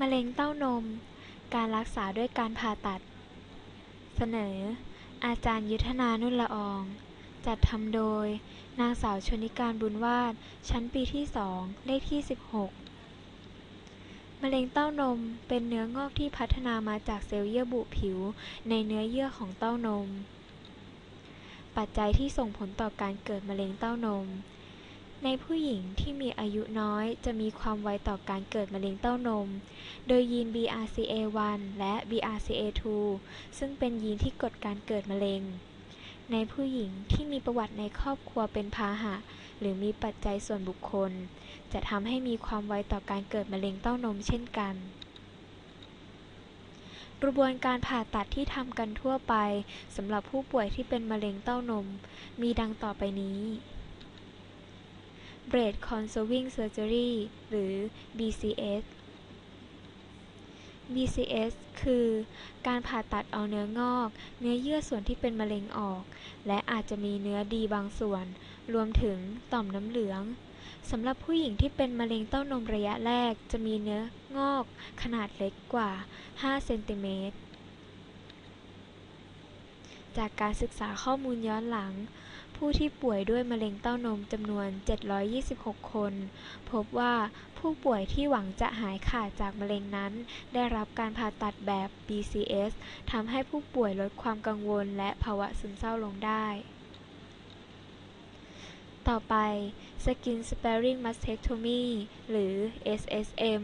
มะเร็งเต้านม การรักษาด้วยการผ่าตัด เสนอ อาจารย์ยุทธนานุ่นละออง จัดทำโดย นางสาวชนิการบุญวาทชั้นปีที่สองเลขที่ 16 มะเร็งเต้านมเป็นเนื้องอกที่พัฒนามาจากเซลล์เยื่อบุผิวในเนื้อเยื่อของเต้านม ปัจจัยที่ส่งผลต่อการเกิดมะเร็งเต้านม ในผู้หญิงที่มีอายุน้อยจะมีความไวต่อการเกิดมะเร็งเต้านม โดยยีน BRCA1 และ BRCA2 ซึ่งเป็นยีนที่กดการเกิดมะเร็ง ในผู้หญิงที่มีประวัติในครอบครัวเป็นพาหะ หรือมีปัจจัยส่วนบุคคล จะทำให้มีความไวต่อการเกิดมะเร็งเต้านมเช่นกันกระบวนการผ่าตัดที่ทำกันทั่วไปสำหรับผู้ป่วยที่เป็นมะเร็งเต้านม มีดังต่อไปนี้ Breast Conserving Surgery หรือ BCS BCS คือการผ่าตัดเอาเนื้องอก เนื้อเยื่อส่วนที่เป็นมะเร็งออก และอาจจะมีเนื้อดีบางส่วน รวมถึงต่อมน้ำเหลืองสำหรับผู้หญิงที่เป็นมะเร็งเต้านมระยะแรก จะมีเนื้องอกขนาดเล็กกว่า 5 เซนติเมตร จากการศึกษาข้อมูลย้อนหลัง ผู้ที่ป่วยด้วยมะเร็งเต้านมจำนวน 726 คน พบว่าผู้ป่วยที่หวังจะหายขาดจากมะเร็งนั้น ได้รับการผ่าตัดแบบ BCS ทำให้ผู้ป่วยลดความกังวลและภาวะซึมเศร้าลงได้ ต่อไป Skin Sparing Mastectomy หรือ SSM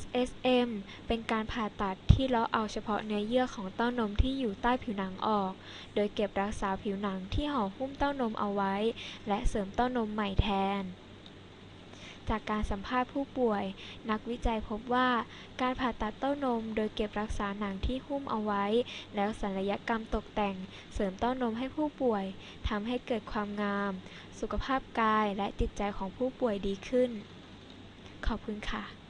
SSM เป็นการผ่าตัดที่เลาะเอาเฉพาะเนื้อเยื่อของเต้านมที่อยู่ใต้ผิวหนังออก โดยเก็บรักษาผิวหนังที่ห่อหุ้มเต้านมเอาไว้ และเสริมเต้านมใหม่แทน จากการสัมภาษณ์ผู้ป่วย นักวิจัยพบว่า การผ่าตัดเต้านมโดยเก็บรักษาหนังที่หุ้มเอาไว้ แล้วศัลยกรรมตกแต่ง เสริมเต้านมให้ผู้ป่วยทำให้เกิดความงาม สุขภาพกายและจิตใจของผู้ป่วยดีขึ้น ขอบคุณค่ะ